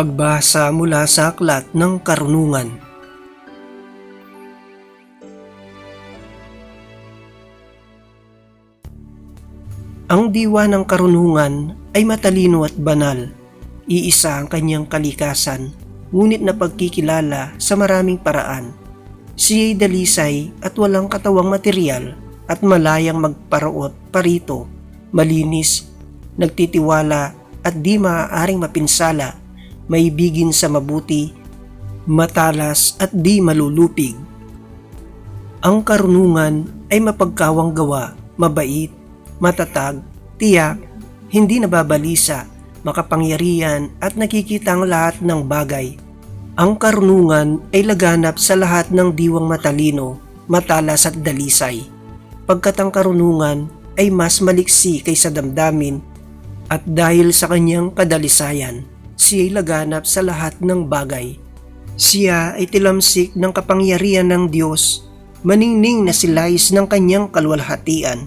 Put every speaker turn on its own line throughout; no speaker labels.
Pagbasa mula sa Aklat ng Karunungan Ang diwa ng karunungan ay matalino at banal. Iisa ang kanyang kalikasan, ngunit napagkikilala sa maraming paraan. Siya'y dalisay at walang katawang material at malayang magparaot parito, malinis, nagtitiwala at di maaaring mapinsala, maibigin sa mabuti, matalas at di malulupig. Ang karunungan ay mapagkawang gawa, mabait, matatag, tiyak, hindi nababalisa, makapangyarihan at nakikita ang lahat ng bagay. Ang karunungan ay laganap sa lahat ng diwang matalino, matalas at dalisay. Pagkat ang karunungan ay mas maliksi kaysa damdamin at dahil sa kanyang kadalisayan, siya ay laganap sa lahat ng bagay. Siya ay tilamsik ng kapangyarihan ng Diyos, maningning na silais ng kanyang kalwalhatian.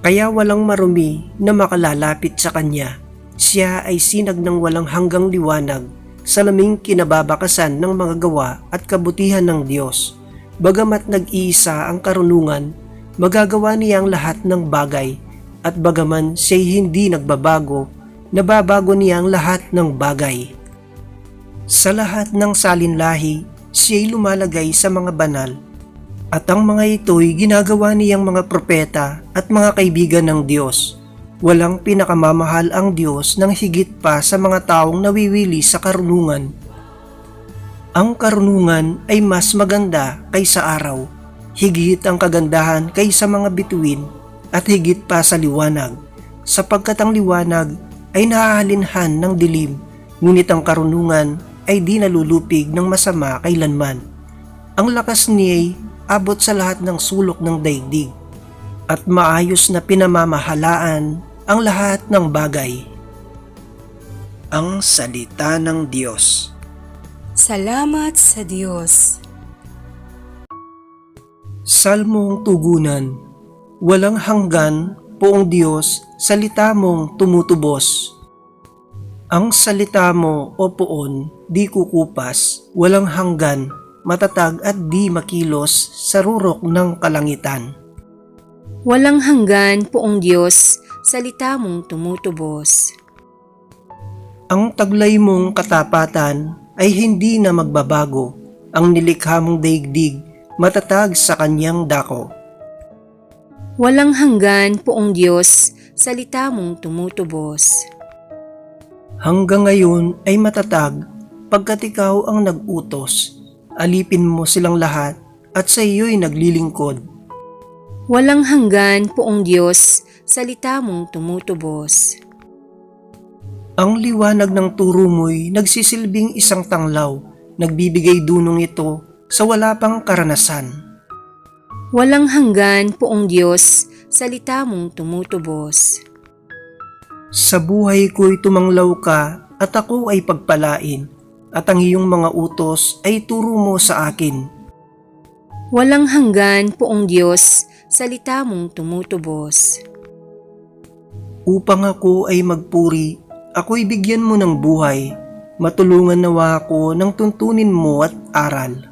Kaya walang marumi na makalalapit sa kanya. Siya ay sinag ng walang hanggang liwanag sa laming kinababakasan ng mga gawa at kabutihan ng Diyos. Bagamat nag-iisa ang karunungan, magagawa niya ang lahat ng bagay at bagaman siya'y hindi nagbabago, nababago niya ang lahat ng bagay. Sa lahat ng salinlahi, siya'y lumalagay sa mga banal at ang mga ito'y ginagawa niyang mga propeta at mga kaibigan ng Diyos. Walang pinakamamahal ang Diyos ng higit pa sa mga taong nawiwili sa karunungan. Ang karunungan ay mas maganda kaysa araw, higit ang kagandahan kaysa mga bituin at higit pa sa liwanag, sapagkat ang liwanag ay nahahalinhan ng dilim, ngunit ang karunungan ay di nalulupig ng masama kailanman. Ang lakas niya'y abot sa lahat ng sulok ng daigdig at maayos na pinamamahalaan ang lahat ng bagay. Ang Salita ng Diyos
Salamat sa Diyos.
Salmong Tugunan Walang hanggan, poong Diyos, salita mong tumutubos. Ang salita mo, o poon, di kukupas, walang hanggan, matatag at di makilos sa rurok ng kalangitan.
Walang hanggan poong Diyos, salita mong tumutubos.
Ang taglay mong katapatan ay hindi na magbabago. Ang nilikha mong daigdig matatag sa kanyang dako.
Walang hanggan poong Diyos, salita mong tumutubos.
Hanggang ngayon ay matatag pagkat ikaw ang nag-utos. Alipin mo silang lahat at sa iyo'y naglilingkod.
Walang hanggan poong Diyos, salita mong tumutubos.
Ang liwanag ng turo mo'y nagsisilbing isang tanglaw, nagbibigay dunong ito sa wala pang karanasan.
Walang hanggan poong Diyos, salita mong tumutubos.
Sa buhay ko'y tumanglaw ka at ako ay pagpalain, at ang iyong mga utos ay turo mo sa akin.
Walang hanggan poong Diyos, salita mong tumutubos.
Upang ako ay magpuri, ako'y bigyan mo ng buhay, matulungan nawa ako ng tuntunin mo at aral.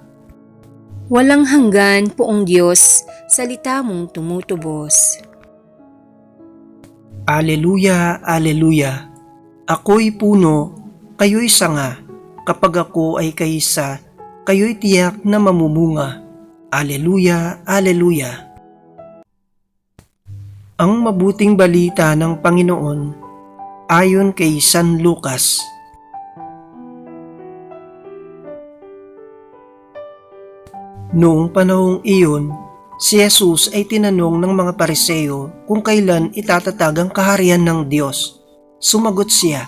Walang hanggan poong Diyos, salita mong tumutubos.
Aleluya, aleluya. Ako'y puno, kayo'y sanga. Kapag ako ay kaisa, kayo'y tiyak na mamumunga. Aleluya, aleluya. Ang mabuting balita ng Panginoon ayon kay San Lucas. Noong panahong iyon, si Jesus ay tinanong ng mga pariseo kung kailan itatatag ang kaharian ng Diyos. Sumagot siya,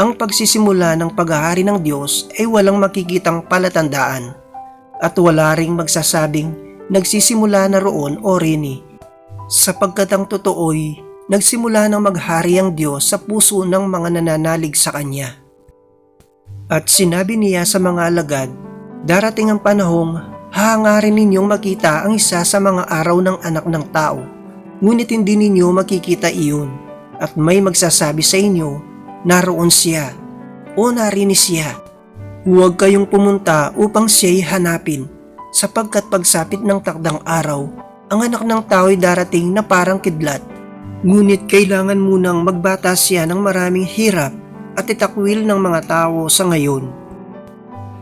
ang pagsisimula ng paghahari ng Diyos ay walang makikitang palatandaan at wala ring magsasabing nagsisimula na roon o rini sapagkat ang totoo'y nagsimula ng maghari ang Diyos sa puso ng mga nananalig sa Kanya. At sinabi niya sa mga alagad, darating ang panahong hahangarin ninyong makita ang isa sa mga araw ng anak ng tao, ngunit hindi ninyo makikita iyon, at may magsasabi sa inyo, naroon siya, o narinis siya. Huwag kayong pumunta upang siya'y hanapin, sapagkat pagsapit ng takdang araw, ang anak ng tao'y darating na parang kidlat. Ngunit kailangan munang magbata siya ng maraming hirap at itakwil ng mga tao sa ngayon.